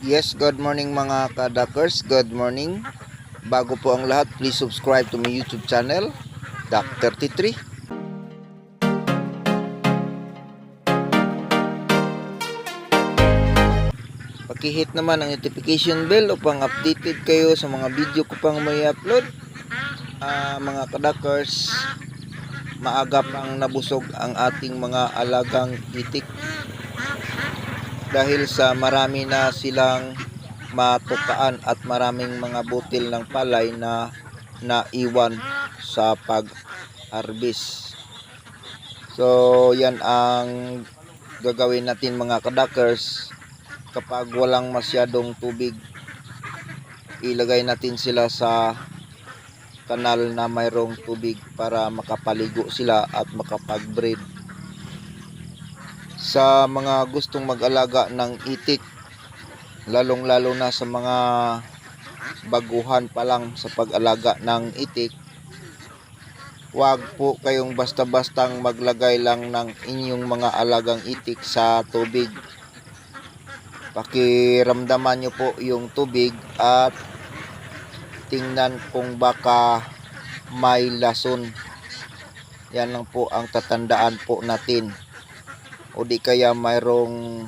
Yes, good morning mga kadakers. Good morning. Bago po ang lahat, please subscribe to my YouTube channel, Doc33. Pakihit naman ang notification bell upang updated kayo sa mga video ko pang may upload. Ah, mga kadakers, maaga pang nabusog ang ating mga alagang itik dahil sa marami na silang matukaan at maraming mga butil ng palay na naiwan sa pag-harvest. So, yan ang gagawin natin mga kadakers kapag walang masyadong tubig. Ilagay natin sila sa kanal na mayroong tubig para makapaligo sila at makapag-breed sa mga gustong mag-alaga ng itik lalong lalo na sa mga baguhan pa lang sa pag-alaga ng itik huwag po kayong basta-bastang maglagay lang ng inyong mga alagang itik sa tubig. Pakiramdaman nyo po yung tubig at tingnan kung baka may lason. Yan lang po ang tatandaan po natin o di kaya mayroong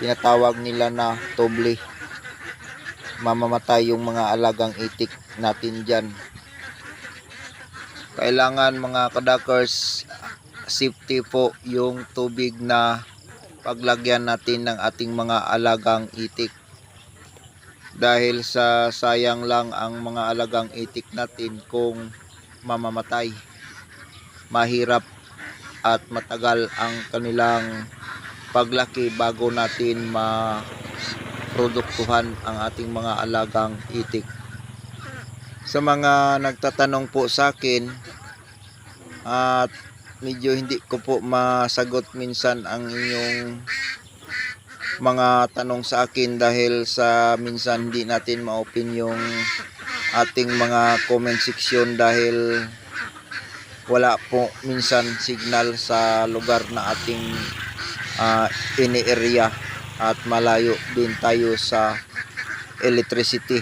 tinatawag nila na toble mamamatay yung mga alagang itik natin dyan. Kailangan mga kadakers safety po yung tubig na paglagyan natin ng ating mga alagang itik. Dahil sa sayang lang ang mga alagang itik natin kung mamamatay. Mahirap at matagal ang kanilang paglaki bago natin maproduktuhan ang ating mga alagang itik. Sa mga nagtatanong po sa akin at medyo hindi ko po masagot minsan ang inyong mga tanong sa akin dahil sa minsan hindi natin ma-open yung ating mga comment section dahil wala po minsan signal sa lugar na ating uh, ini-area at malayo din tayo sa electricity.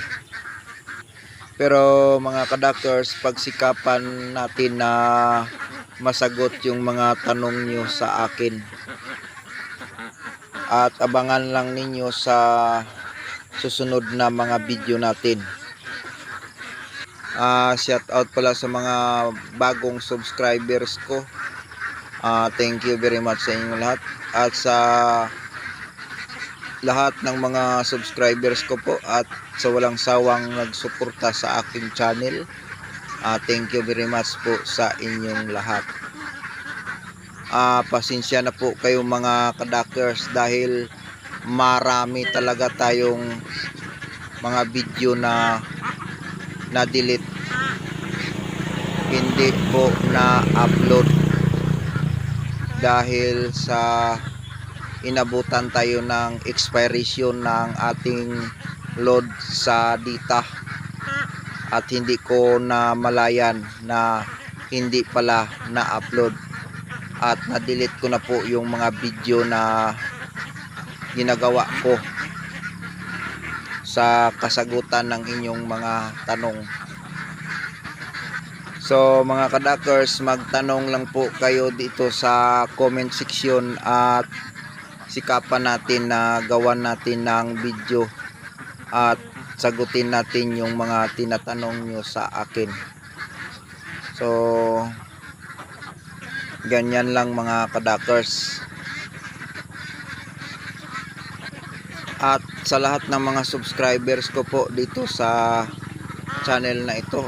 Pero mga kadakers, pagsikapan natin na masagot yung mga tanong nyo sa akin. At abangan lang ninyo sa susunod na mga video natin. Uh, shout out pala sa mga bagong subscribers ko. Uh, thank you very much sa inyo lahat. At sa lahat ng mga subscribers ko po at sa walang sawang nagsuporta sa aking channel. Uh, thank you very much po sa inyong lahat. Uh, pasensya na po kayo mga kadakers dahil marami talaga tayong mga video na na-delete. Hindi po na-upload. Dahil sa inabutan tayo ng expiration ng ating load sa data. At hindi ko na malayan na hindi pala na-upload. At na-delete ko na po yung mga video na ginagawa ko sa kasagutan ng inyong mga tanong. So mga kadakers, magtanong lang po kayo dito sa comment section at sikapan natin na gawan natin ng video at sagutin natin yung mga tinatanong nyo sa akin. So ganyan lang mga kadakers. At sa lahat ng mga subscribers ko po dito sa channel na ito,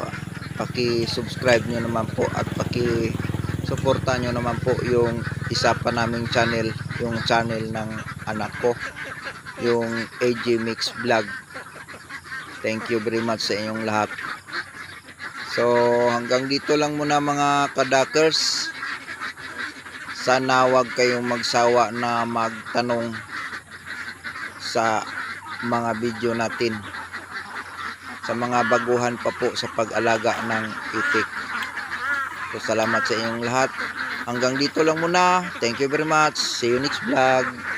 paki-subscribe nyo naman po at paki-suporta nyo naman po yung isa pa naming channel, yung channel ng anak ko, yung AJ Mix Vlog. Thank you very much sa inyong lahat. So, hanggang dito lang muna mga kadakers. Sana wag kayong magsawa na magtanong sa mga video natin sa mga baguhan pa po sa pag-alaga ng itik. So salamat sa inyong lahat. Hanggang dito lang muna. Thank you very much. See you next vlog